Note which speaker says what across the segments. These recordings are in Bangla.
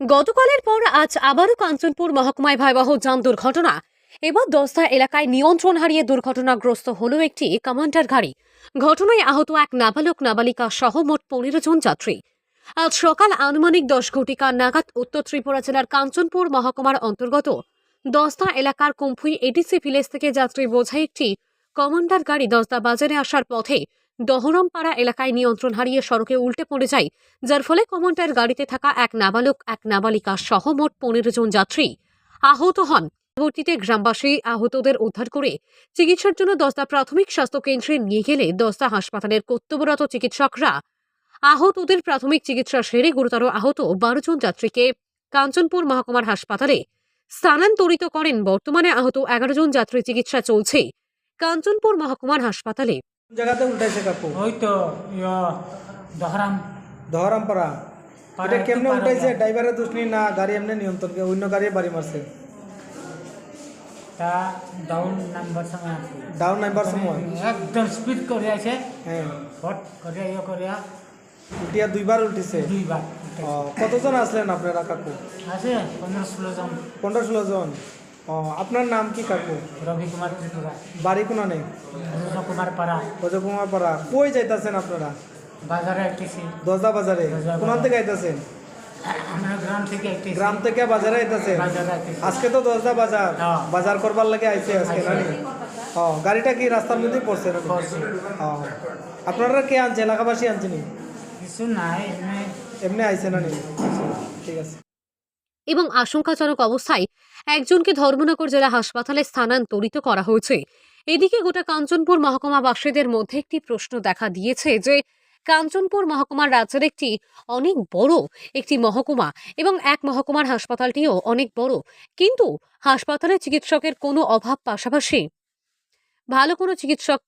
Speaker 1: গতকালের পর আজ আবারও কাঞ্চনপুর মহকুমায় ভয়াবহ যান দুর্ঘটনা। এবার দস্তা এলাকায় নিয়ন্ত্রণ হারিয়ে দুর্ঘটনাগ্রস্ত হল একটি কমান্ডার গাড়ি। ঘটনায় আহত এক নাবালক নাবালিকা সহ মোট পনেরো জন যাত্রী। আজ সকাল আনুমানিক দশ ঘটিকা নাগাদ উত্তর ত্রিপুরা জেলার কাঞ্চনপুর মহকুমার অন্তর্গত দস্তা এলাকার কুম্ফুই এডিসি ভিলেজ থেকে যাত্রী বোঝাই একটি কমান্ডার গাড়ি দস্তা বাজারে আসার পথে দহরমপাড়া এলাকায় নিয়ন্ত্রণ হারিয়ে সড়কে উল্টে পড়ে যায়, যার ফলে কমান্ডার গাড়িতে থাকা এক নাবালক, এক নাবালিকা সহ মোট পনেরো জন যাত্রী আহত হন। পরবর্তীতে গ্রামবাসী আহতদের উদ্ধার করে চিকিৎসার জন্য দস্তা প্রাথমিক স্বাস্থ্য কেন্দ্রে নিয়ে গেলে দস্তা হাসপাতালের কর্তব্যরত চিকিৎসকরা আহতদের প্রাথমিক চিকিৎসা সেরে গুরুতর আহত বারো জন যাত্রীকে কাঞ্চনপুর মহকুমার হাসপাতালে স্থানান্তরিত করেন। বর্তমানে আহত এগারো জন যাত্রী চিকিৎসা চলছে কাঞ্চনপুর মহকুমার হাসপাতালে।
Speaker 2: জায়গাতে উল্টাইছে কাকু?
Speaker 3: ওই তো দহরাম।
Speaker 2: দহরামপাড়া। এটা কেমনে উল্টাইছে। ড্রাইভারের দোষ নেই না গাড়ি এমনি নিয়ন্ত্রণ অন্য গাড়ি বাড়ি মারছে?
Speaker 3: তা ডাউন নাম্বার সময়
Speaker 2: ডাউন সময়?
Speaker 3: একদম স্পিড করে আছে।
Speaker 2: হ্যাঁ।
Speaker 3: হট করে ইয়ে করে।
Speaker 2: উঠিয়া দুইবার উঠিছে
Speaker 3: দুইবার
Speaker 2: কতজন আসলেন আপনারা কাকু?
Speaker 3: আছে পনেরো ষোলো জন।
Speaker 2: পনেরো ষোলো জন। ও আপনার নাম কি কাকু?
Speaker 3: রবি কুমার ত্রিপুরা।
Speaker 2: বাড়ি কোনা নেই?
Speaker 3: কুমার পাড়া।
Speaker 2: অজকুমার পাড়া। কই যাইতাছেন আপনারা?
Speaker 3: বাজারে একটিছি
Speaker 2: দশদা বাজারে? কোন থেকে আইতাছেন?
Speaker 3: গ্রাম থেকে
Speaker 2: গ্রাম থেকে বাজারে আইতাছেন? আজকে তো দশদা বাজার।
Speaker 3: হ্যাঁ।
Speaker 2: বাজার করবার লাগে আইছে আজকে নানি ও গাড়িটা কি রাস্তার মধ্যে পড়ছে ও আপনারা কে আনছে এলাকাবাসী আনছেনি
Speaker 3: কিছু নাই এমনি
Speaker 2: এমনি আইছে নানি ঠিক আছে।
Speaker 1: এবং আশঙ্কাজনক অবস্থায় একজনকে ধর্মনগর জেলা হাসপাতালে স্থানান্তরিত করা হয়েছে। এদিকে গোটা কাঞ্চনপুর মহকুমাবাসীদের মধ্যে একটি প্রশ্ন দেখা দিয়েছে যে, কাঞ্চনপুর মহকুমার রাজ্যের একটি অনেক বড় একটি মহকুমা এবং এক মহকুমার হাসপাতালটিও অনেক বড়, কিন্তু হাসপাতালে চিকিৎসকের কোনো অভাব পাশাপাশি ভালো কোনো চিকিৎসক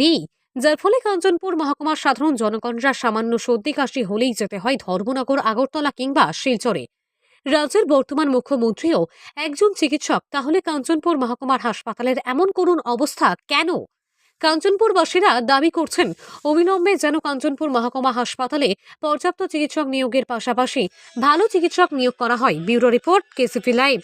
Speaker 1: নেই, যার ফলে কাঞ্চনপুর মহকুমার সাধারণ জনগণরা সামান্য সর্দি কাশি হলেই যেতে হয় ধর্মনগর, আগরতলা কিংবা শিলচরে। রাজ্যের বর্তমান মুখ্যমন্ত্রীও একজন চিকিৎসক, তাহলে কাঞ্চনপুর মহকুমার হাসপাতালের এমন করুন অবস্থা কেন? কাঞ্চনপুরবাসীরা দাবি করছেন, অবিলম্বে যেন কাঞ্চনপুর মহকুমা হাসপাতালে পর্যাপ্ত চিকিৎসক নিয়োগের পাশাপাশি ভালো চিকিৎসক নিয়োগ করা হয়। Bureau report, KCP live.